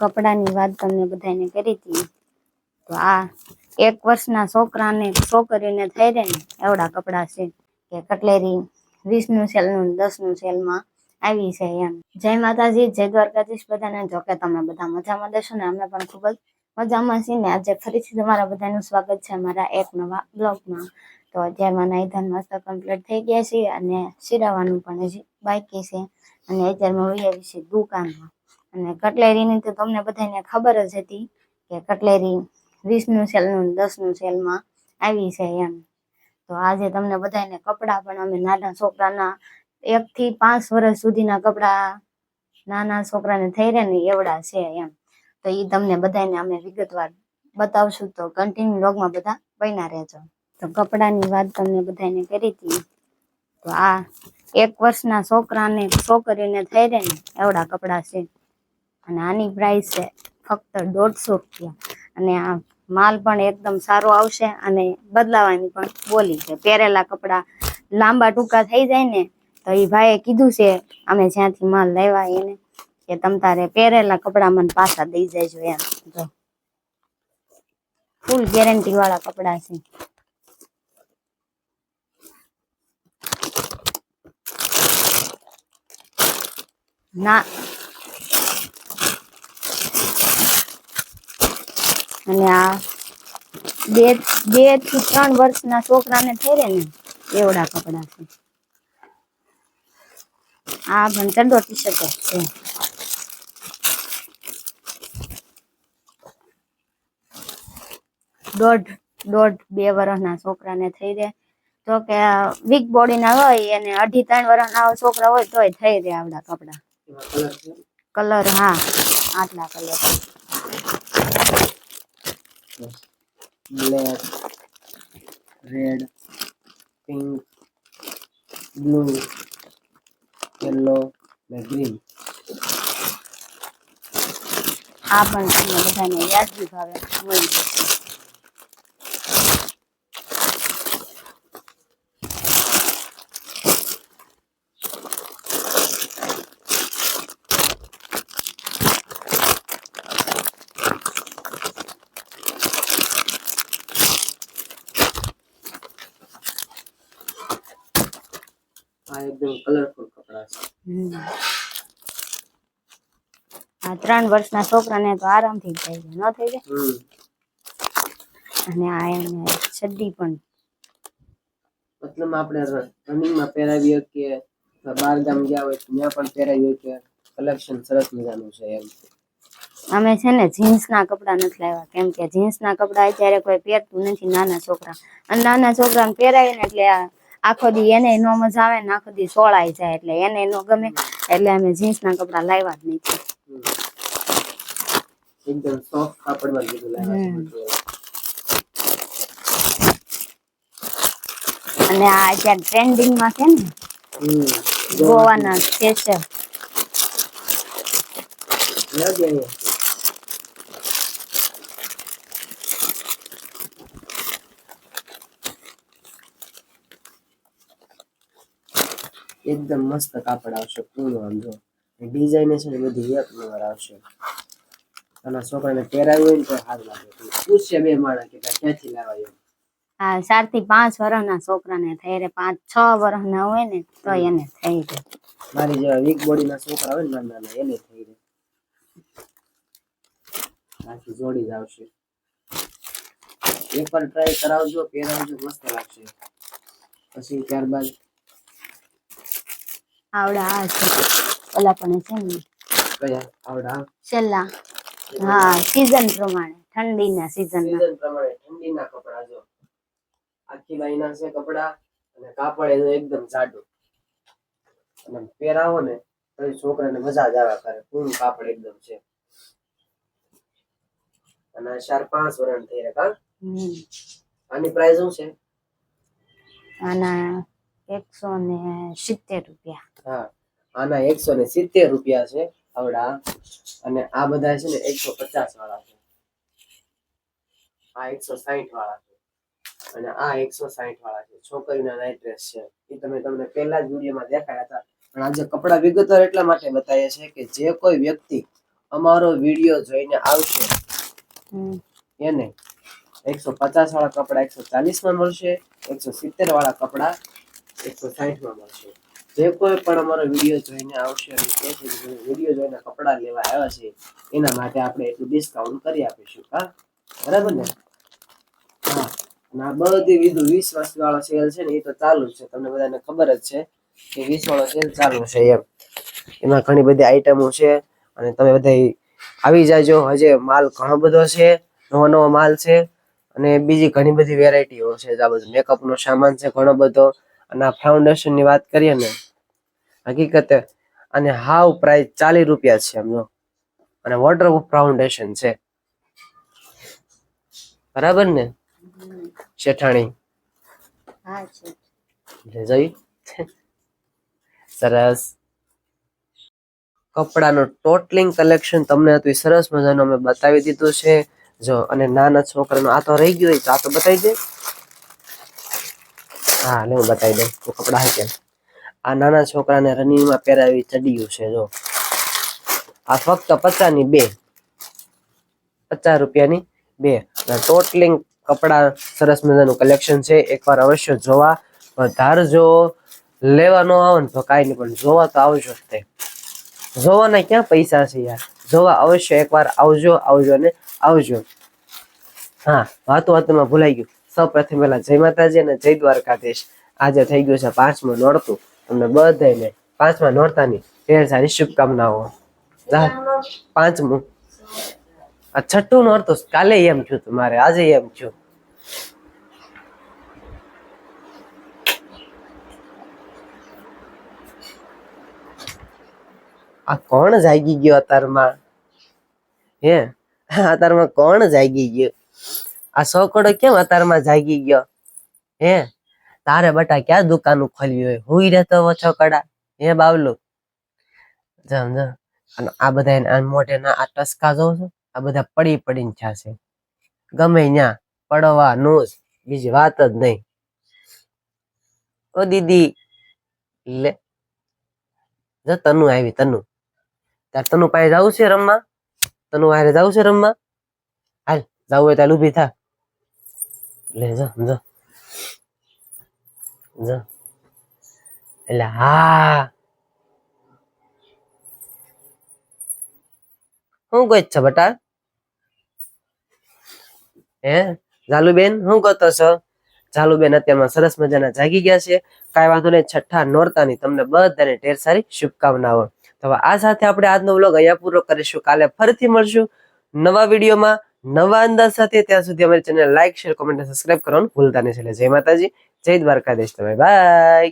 કપડાની વાત તમને બધાને કરી હતી. તો આ એક વર્ષના છોકરાને, છોકરીને થઈ રહે ને એવડા કપડા છે કે કટલેરી વીસનું સેલનું દસનું સેલમાં આવી છે એમ. જય માતાજી, જય દ્વારકાધીશ બધાને. જો કે તમે બધા મજામાં દેશો ને, અમે પણ ખૂબ જ મજામાં છીએ ને. આજે ફરીથી તમારા બધાનું સ્વાગત છે મારા એક નવા બ્લોગમાં. તો અત્યારમાં ઈધન મસ્ત કમ્પ્લીટ થઈ ગયા છે અને સિરાવાનું પણ હજી બાકી છે. અને અત્યારમાં વહી આવી છે દુકાનમાં. અને કટલેરીની તો તમને બધાને ખબર જ હતી કે કટલેરી વીસનું સેલનું દસનું સેલમાં આવી છે એમ. તો આજે તમને બધાને કપડાં પણ અમે નાના છોકરાના એકથી પાંચ વર્ષ સુધીના કપડાં નાના છોકરાને થઈ રહે ને એવડા છે એમ. તો એ તમને બધાને અમે વિગતવાર બતાવશું તો કન્ટિન્યુ લોગમાં બધા બન્યા રહેજો. તો કપડાની વાત તમને બધાને કરી હતી. તો આ એક વર્ષના છોકરાને, છોકરીને થઈ રહે ને એવડા કપડાં છે. અને આની પ્રાઇસ છે ફક્ત દોઢસો રૂપિયા. અને આ માલ પણ એકદમ સારો આવશે અને બદલાવાની પણ બોલી છે. પહેરેલા કપડાં લાંબા ટૂંકા થઈ જાય ને, તો એ ભાઈએ કીધું છે, અમે જ્યાંથી માલ લેવા એને કે તમ તારે પહેરેલા કપડાં મને પાછા દઈ જજો એમ. જો. ફૂલ ગેરંટી વાળા કપડાં છે. ના અને આ બે બેથી ત્રણ વર્ષના છોકરાને થઈ રહે ને એવડા કપડા છે. આ ચડો ટી શર્ટ છે. દોઢ દોઢ બે વર્ષના છોકરાને થઈ રહે તો કે વીક બોડીના હોય અને અઢી ત્રણ વર્ષના છોકરા હોય તોય થઈ રહે આવડા કપડા. કલર હા આટલા colour black red pink blue yellow ને ગ્રીન આ પણ તમને બધાને વ્યાજબી ભાવે મળી એકદમ કલરફુલ કપડા છે. આ ત્રણ વર્ષના છોકરાને તો આરામથી થઈ જાય ન થઈ જાય? અને આ એને ચડ્ડી પણ. મતલબ આપણે રનિંગમાં પહેરાવીએ કે બહાર ગામ ગયા હોય ત્યાં પણ પહેરાવીએ કે કલેક્શન સરસ મજાનું છે એમ. અમે છે ને જીન્સના કપડાં નથી લાવ્યા કેમ કે જીન્સના કપડાં અત્યારે કોઈ પહેરતું નથી નાના છોકરા. અને નાના છોકરાને પહેરાય ને એટલે આ આખો દી એને નો મજા આવે ને આખો દી સોળાઈ જાય એટલે એને નો ગમે એટલે અમે જીન્સના કપડા લાવ્યા જ નહીં. એકદમ સોફ્ટ કાપડમાં લાવ્યા. અને આ અત્યારે ટ્રેન્ડિંગમાં છે ને ગોવાના સ્પેશિયલ જોવા દે અહીંયા. એકદમ મસ્ત કાપડ આવશે પૂરું આમ જો ડિઝાઇન છે ને બધી એક નંબર આવશે. અને છોકરાને પહેરાવ્યું હોય ને તો સારું લાગે. પૂછશે બે માણસ કે ક્યાંથી લાવાયો હા ચારથી પાંચ વર્ષના છોકરાને થઈ રહે પાંચ છ વર્ષના હોય ને તો એને થઈ રે મારી જેવા વીક બોડી ના છોકરા હોય ને નાના નાના એને થઈ રહે આખી જોડી જ આવશે. એકવાર ટ્રાય કરાવજો પહેરાવજો મસ્ત લાગશે. પછી ત્યારબાદ આવડા આ છે. ઓલા પણ છે ને કયા? આવડા? છેલ્લા. હા સીઝન પ્રમાણે ઠંડીના સીઝનના સીઝન પ્રમાણે ઠંડીના કપડા જો. આખી લાઈના છે કપડા અને કાપડ એનું એકદમ જાડું. અને પહેરાવો ને તો છોકરાને મજા જ આવ્યા કરે પૂરું કાપડ એકદમ છે. અને ચાર પાંચ વર્ષ થઈ રહ્યા. આની પ્રાઇસ શું છે? આના એકસો ને સિત્તેર રૂપિયા. હા આના એકસો ને સિત્તેર રૂપિયા છે આવડા. અને આ બધા છે ને એકસો પચાસ વાળા છે. આ એકસો સાહીઠ વાળા છે. અને આ એકસો સાહીઠ વાળા છે. છોકરીના નાઇટ ડ્રેસ છે. એ તમે તમને પહેલા જ વિડીયોમાં દેખાયા હતા. પણ આજે કપડા વિગતવાર એટલા માટે બતાવીએ છે કે જે કોઈ વ્યક્તિ અમારો વીડિયો જોઈને આવશે એને એકસો પચાસ વાળા કપડા એકસો ચાલીસમાં મળશે એકસો સિત્તેર વાળા કપડા એકસો સાહીઠમાં મળશે. જે કોઈ પણ અમારો વીડિયો જોઈને આવશે અને કહે છે કે વીડિયો જોઈને કપડા લેવા આવ્યા છે, એના માટે આપણે એટલું ડિસ્કાઉન્ટ કરી આપીશું. હા? બરાબર ને? હા. અને આ બધી વિધુ વીસ વાળો સેલ છે ને, એ તો ચાલુ છે. તમને બધાને ખબર જ છે કે વીસ વાળો સેલ ચાલુ છે એમ. એમાં ઘણી બધી આઈટમો છે અને તમે બધા આવી જાજો. હજે માલ ઘણો બધો છે, નવો નવો માલ છે અને બીજી ઘણી બધી વેરાયટીઓ છે. આ બધું મેકઅપ નો સામાન છે ઘણો બધો. અને આ ફાઉન્ડેશનની વાત કરીએ ને હકીકતે અને હાવ પ્રાઇસ ચાલીસ રૂપિયા છે એમનો. અને વોટરપ્રૂફ ફાઉન્ડેશન છે. બરાબર ને? શેઠાણી? જોઈ. સરસ. કપડાનું ટોટલિંગ કલેક્શન તમને હતું સરસ મજાનું અમે બતાવી દીધું છે. જો અને નાના છોકરાનું આ તો રહી ગયું હોય તો આ તો બતાવી દે. હા, ને હું બતાવી દઉં, તો કપડા હે આ નાના છોકરાને રનિંગમાં પહેરાવી ચડ્યું છે, જો. આ ફક્ત પચાસની બે. પચાસ રૂપિયાની બે. ટોટલિંગ કપડા સરસ મજાનું કલેક્શન છે. એકવાર અવશ્ય જોવા. ધારજો ધાર જો લેવા ન આવો ને તો કાંઈ નહીં, પણ જોવા તો આવજો જ તે. જોવાના ક્યાં પૈસા છે યાર? જોવા અવશ્ય એકવાર આવજો આવજો ને આવજો. હા, વાતો વાતોમાં ભૂલાઈ ગયું. સૌ પ્રથમ પહેલા જય માતાજી અને જય દ્વારકાધીશ. આજે થઈ ગયું છે પાંચમું નોરતું. તમને બધાને પાંચમા નોરતાની ઢેર સારી શુભકામનાઓ. પાંચમું. આ છઠ્ઠું નોરતું કાલે એમ થયું તું મારે, આજે એમ થયું. આ કોણ જાગી ગયો અતારમાં? હે? અતારમાં કોણ જાગી ગયો? આ સોકડો કેમ અતારમાં જાગી ગયો? હે? તારે બટા ક્યાં દુકાન ખોલી હોય? હુઈ રહેતો ઓછો કડા હે બાવલું? જમ જમ અને આ બધા આ મોઢે ના આ ટસકા જોઉં છું. આ બધા પડી પડીને થયા ગમે ન્યા પડવા જ. બીજી વાત જ નહીં. ઓ દીદી. લે. જો તનુ આવી, તનુ. તાર તનુ પાસે જવું છે રમવા? તનુ હારે જવું છે રમવા? હાલ, જવું હોય તાલ ઊભી થા. લે, જા જા. જા. એટલે હા. શું કહે છે, બટા? હે? જાલુબેન શું કહો છો? ઝાલુબેન અત્યારમાં સરસ મજાના જાગી ગયા છે. કાંઈ વાંધો નહીં, છઠ્ઠા નોરતાની તમને બધાને ઢેર સારી શુભકામનાઓ. તો આ સાથે આપણે આજનો વ્લોગ અહીંયા પૂરો કરીશું. કાલે ફરીથી મળશું નવા વિડીયોમાં. નવા અંદાજ સાથે ત્યાં સુધી અમારી channel like share comment subscribe કરવાનું ભૂલતા નહીં. એટલે જય માતાજી, જય દ્વારકાધીશ. તમે બાય